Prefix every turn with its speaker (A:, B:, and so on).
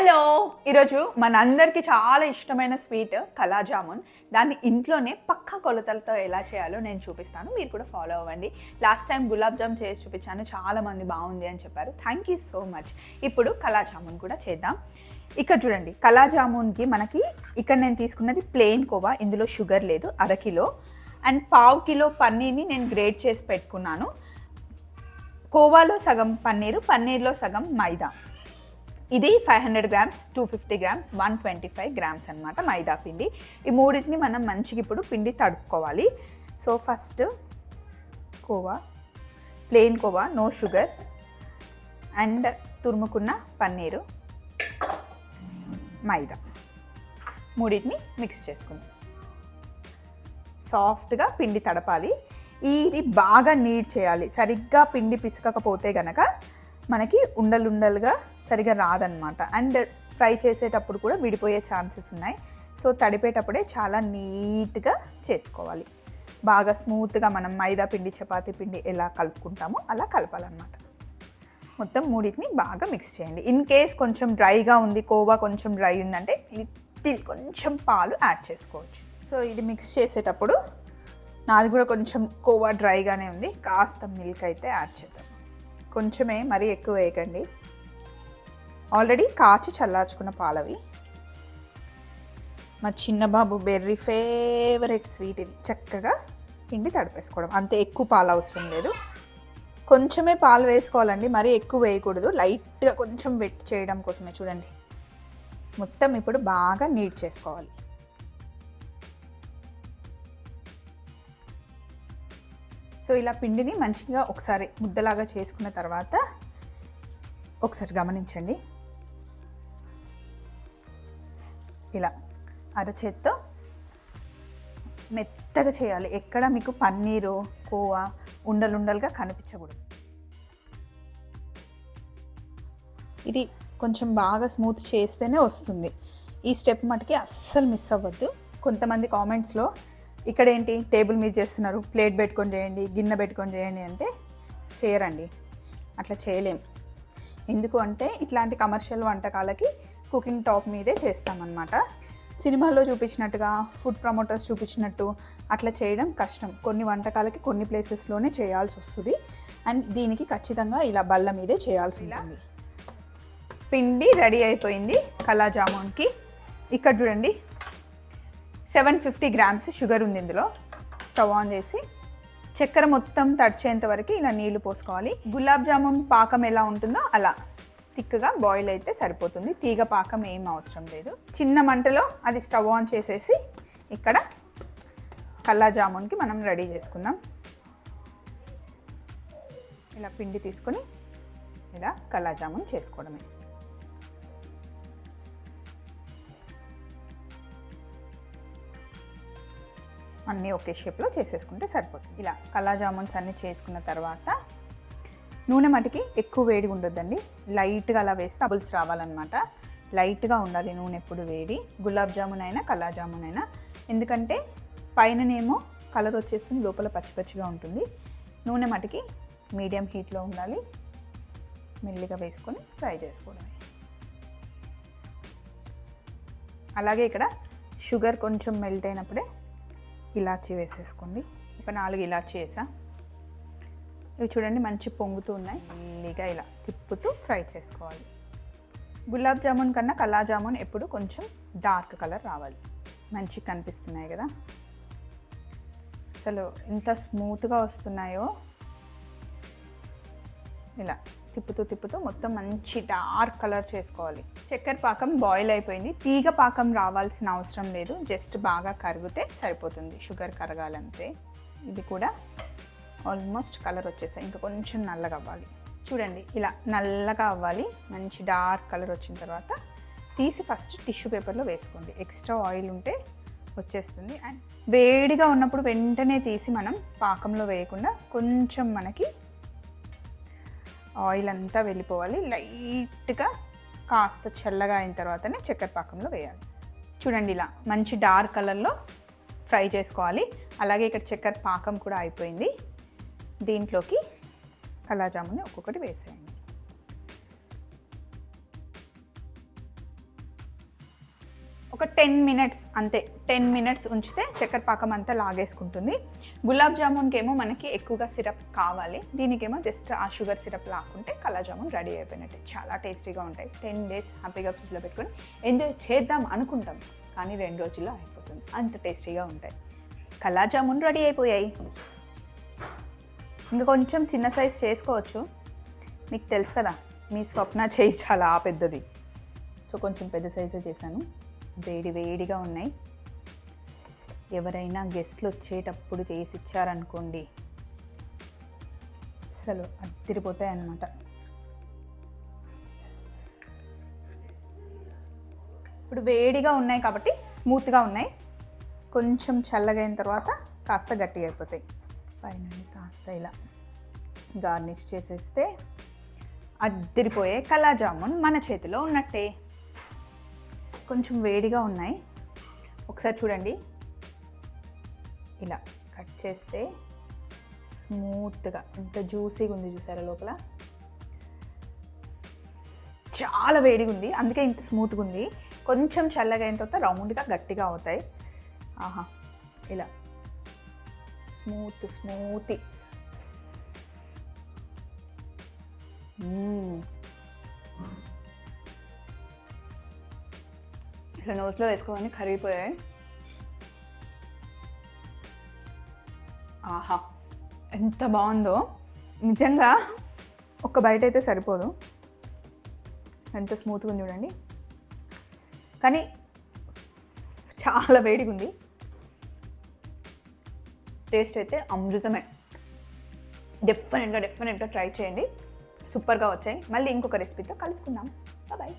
A: Hello. ఈరోజు మనందరికీ చాలా ఇష్టమైన స్వీట్ కలా జామున్. దాన్ని ఇంట్లోనే పక్క కొలతలతో ఎలా చేయాలో నేను చూపిస్తాను. మీరు కూడా ఫాలో అవ్వండి. లాస్ట్ టైం గులాబ్ జామ్ చేసి చూపించాను. చాలామంది బాగుంది అని చెప్పారు. థ్యాంక్ యూ సో మచ్ ఇప్పుడు కలా జామున్ కూడా చేద్దాం. ఇక్కడ చూడండి. కలా జామున్కి మనకి ఇక్కడ నేను తీసుకున్నది ప్లెయిన్ కోవా. ఇందులో షుగర్ లేదు. అరకిలో అండ్ పావు కిలో పన్నీర్ని నేను గ్రేట్ చేసి పెట్టుకున్నాను. కోవాలో సగం పన్నీరు పన్నీర్లో సగం మైదా. ఇది five hundred grams two fifty grams one twenty five grams అనమాట మైదా పిండి. ఈ మూడింటిని మనం మంచిగా ఇప్పుడు పిండి తడుపుకోవాలి. So first khova plain khova no sugar and తురుముకున్న paneer మైదా. మూడింటిని మిక్స్ చేసుకుందాం. సాఫ్ట్గా పిండి తడపాలి. ఇది బాగా నీడ్ చేయాలి. సరిగ్గా పిండి పిసకకపోతే గనక మనకి ఉండలుండలుగా సరిగా రాదనమాట అండ్ ఫ్రై చేసేటప్పుడు కూడా విడిపోయే ఛాన్సెస్ ఉన్నాయి. సో తడిపేటప్పుడే చాలా నీట్గా చేసుకోవాలి. బాగా స్మూత్గా మనం మైదా పిండి చపాతీ పిండి ఎలా కలుపుకుంటామో అలా కలపాలన్నమాట. మొత్తం మూడింటిని బాగా మిక్స్ చేయండి. ఇన్ కేస్ కొంచెం డ్రైగా ఉంది కోవా కొంచెం డ్రై ఉందంటే లిటిల్ కొంచెం పాలు యాడ్ చేసుకోవచ్చు. సో ఇది మిక్స్ చేసేటప్పుడు నాది కూడా కొంచెం కోవా డ్రైగానే ఉంది. కాస్త మిల్క్ అయితే యాడ్ చేద్దాం. కొంచెమే మరీ ఎక్కువ వేయకండి. ఆల్రెడీ కాచి చల్లార్చుకున్న పాలవి. మా చిన్నబాబు బెర్రీ ఫేవరెట్ స్వీట్ ఇది. చక్కగా పిండి తడిపేసుకోవడం. అంతే ఎక్కువ పాలు అవసరం లేదు. కొంచెమే పాలు వేసుకోవాలండి. మరీ ఎక్కువ వేయకూడదు. లైట్గా కొంచెం వెట్ చేయడం కోసమే చూడండి. మొత్తం ఇప్పుడు బాగా నీట్ చేసుకోవాలి. సో ఇలా పిండిని మంచిగా ఒకసారి ముద్దలాగా చేసుకున్న తర్వాత ఒకసారి గమనించండి. ఇలా అరచేత్తో మెత్తగా చేయాలి. ఎక్కడ మీకు పన్నీరు కోవా ఉండలుండలుగా కనిపించకూడదు. ఇది కొంచెం బాగా స్మూత్ చేస్తేనే వస్తుంది. ఈ స్టెప్ మటుకి అస్సలు మిస్ అవ్వద్దు. కొంతమంది కామెంట్స్లో ఇక్కడ ఏంటి టేబుల్ మీద చేస్తున్నారు. ప్లేట్ పెట్టుకొని చేయండి గిన్నె పెట్టుకొని చేయండి అంటే చేయరండి. అట్లా చేయలేం. ఎందుకు అంటే ఇట్లాంటి కమర్షియల్ వంటకాలకి కుకింగ్ టాప్ మీదే చేస్తామన్నమాట. సినిమాల్లో చూపించినట్టుగా ఫుడ్ ప్రమోటర్స్ చూపించినట్టు అట్లా చేయడం కష్టం. కొన్ని వంటకాలకి కొన్ని ప్లేసెస్లోనే చేయాల్సి వస్తుంది. అండ్ దీనికి ఖచ్చితంగా ఇలా బల్ల మీదే చేయాల్సి ఉంటుంది. పిండి రెడీ అయిపోయింది కలా జామున్కి ఇక్కడ చూడండి సెవెన్ ఫిఫ్టీ గ్రామ్స్ షుగర్ ఉంది ఇందులో. స్టవ్ ఆన్ చేసి చక్కెర మొత్తం తడిచేంత వరకు ఇలా నీళ్ళు పోసుకోవాలి. గులాబ్ జామున్ పాకం ఎలా ఉంటుందో అలా. థిక్గా బాయిల్ అయితే సరిపోతుంది. తీగ పాకం ఏం అవసరం లేదు. చిన్న మంటలో అది స్టవ్ ఆన్ చేసేసి ఇక్కడ కల్లా జామున్కి మనం రెడీ చేసుకుందాం. ఇలా పిండి తీసుకొని ఇలా కల్లా జామున్ చేసుకోవడమే. అన్నీ ఒకే షేప్లో చేసేసుకుంటే సరిపోతుంది. ఇలా కల్లా జామున్స్ అన్నీ చేసుకున్న తర్వాత నూనె మటుకి ఎక్కువ వేడి ఉండొద్దండి. లైట్గా అలా వేస్తే అబుల్స్ రావాలన్నమాట. లైట్గా ఉండాలి నూనె ఎప్పుడు వేడి. గులాబ్ జామున్ అయినా కల్లా జామున్ అయినా ఎందుకంటే పైననేమో కలర్ వచ్చేస్తుంది లోపల పచ్చి పచ్చిగా ఉంటుంది. నూనె మటుకి మీడియం హీట్లో ఉండాలి. మెల్లిగా వేసుకొని ఫ్రై చేసుకోవడమే. అలాగే ఇక్కడ షుగర్ కొంచెం మెల్ట్ అయినప్పుడే ఇలాచీ వేసేసుకోండి. ఒక నాలుగు ఇలాచీ వేసా. ఇవి చూడండి మంచి పొంగుతూ ఉన్నాయి. మెల్లిగా ఇలా తిప్పుతూ ఫ్రై చేసుకోవాలి. గులాబ్ జామున్ కన్నా కల్లా జామున్ ఎప్పుడు కొంచెం డార్క్ కలర్ రావాలి. మంచిగా కనిపిస్తున్నాయి కదా. అసలు ఎంత స్మూత్గా వస్తున్నాయో. ఇలా. తిప్పుతూ తిప్పుతూ మొత్తం మంచి డార్క్ కలర్ చేసుకోవాలి. చక్కెర పాకం బాయిల్ అయిపోయింది. తీగ పాకం రావాల్సిన అవసరం లేదు. జస్ట్ బాగా కరిగితే సరిపోతుంది. షుగర్ కరగాలంతే ఇది కూడా ఆల్మోస్ట్ కలర్ వచ్చేసాయి. ఇంకా కొంచెం నల్లగా అవ్వాలి. చూడండి ఇలా నల్లగా అవ్వాలి. మంచి డార్క్ కలర్ వచ్చిన తర్వాత తీసి ఫస్ట్ టిష్యూ పేపర్లో వేసుకోండి. ఎక్స్ట్రా ఆయిల్ ఉంటే వచ్చేస్తుంది. అండ్ వేడిగా ఉన్నప్పుడు వెంటనే తీసి మనం పాకంలో వేయకుండా కొంచెం మనకి ఆయిల్ అంతా వెళ్ళిపోవాలి. లైట్గా కాస్త చల్లగా అయిన తర్వాతనే చక్కెర పాకంలో వేయాలి. చూడండి ఇలా మంచి డార్క్ కలర్లో ఫ్రై చేసుకోవాలి. అలాగే ఇక్కడ చక్కెర పాకం కూడా అయిపోయింది. దీంట్లోకి కలాజాముని ఒక్కొక్కటి వేసేయండి. ఒక టెన్ మినిట్స్ అంతే టెన్ మినిట్స్ ఉంచితే చక్కెర పాకం అంతా లాగేసుకుంటుంది. గులాబ్ జామున్కి ఏమో మనకి ఎక్కువగా సిరప్ కావాలి. దీనికేమో జస్ట్ ఆ షుగర్ సిరప్ లాక్కుంటే కల్లా జామున్ రెడీ అయిపోయినట్టు. చాలా టేస్టీగా ఉంటాయి. టెన్ డేస్ హ్యాపీగా ఫ్రిడ్జ్లో పెట్టుకొని ఎంజాయ్ చేద్దాం అనుకుంటాం. కానీ రెండు రోజుల్లో అయిపోతుంది. అంత టేస్టీగా ఉంటాయి. కల్లా జామున్ రెడీ అయిపోయాయి. ఇంకా కొంచెం చిన్న సైజ్ చేసుకోవచ్చు. మీకు తెలుసు కదా మీ స్వప్న చేయి చాలా పెద్దది. సో కొంచెం పెద్ద సైజే చేశాను. వేడి వేడిగా ఉన్నాయి. ఎవరైనా గెస్ట్లు వచ్చేటప్పుడు చేసి ఇచ్చారనుకోండి అసలు అద్దరిపోతాయి అన్నమాట. ఇప్పుడు వేడిగా ఉన్నాయి కాబట్టి స్మూత్గా ఉన్నాయి. కొంచెం చల్లగా అయిన తర్వాత కాస్త గట్టిగా అయిపోతాయి. పైన కాస్త ఇలా గార్నిష్ చేసేస్తే అద్దిరిపోయే కళాజామున్ మన చేతిలో ఉన్నట్టే. కొంచెం వేడిగా ఉన్నాయి. ఒకసారి చూడండి. ఇలా కట్ చేస్తే స్మూత్గా ఎంత జ్యూసీగా ఉంది చూసారా లోపల? చాలా వేడిగా ఉంది. అందుకే ఇంత స్మూత్గా ఉంది. కొంచెం చల్లగా అయిన తర్వాత రౌండ్గా గట్టిగా అవుతాయి. ఆహా ఇలా. Smooth smoothie. ఇట్లా నోట్లో వేసుకోగానే కరిగిపోయాయి. ఆహా ఎంత బాగుందో. నిజంగా ఒక బయట అయితే సరిపోదు. ఎంత స్మూత్గా ఉంది చూడండి. కానీ చాలా వేడిగా ఉంది. టేస్ట్ అయితే అమృతమే. డెఫినెట్గా డెఫినెట్గా ట్రై చేయండి. సూపర్గా వచ్చాయి. మళ్ళీ ఇంకొక రెసిపీతో కలుసుకుందాం. బాయ్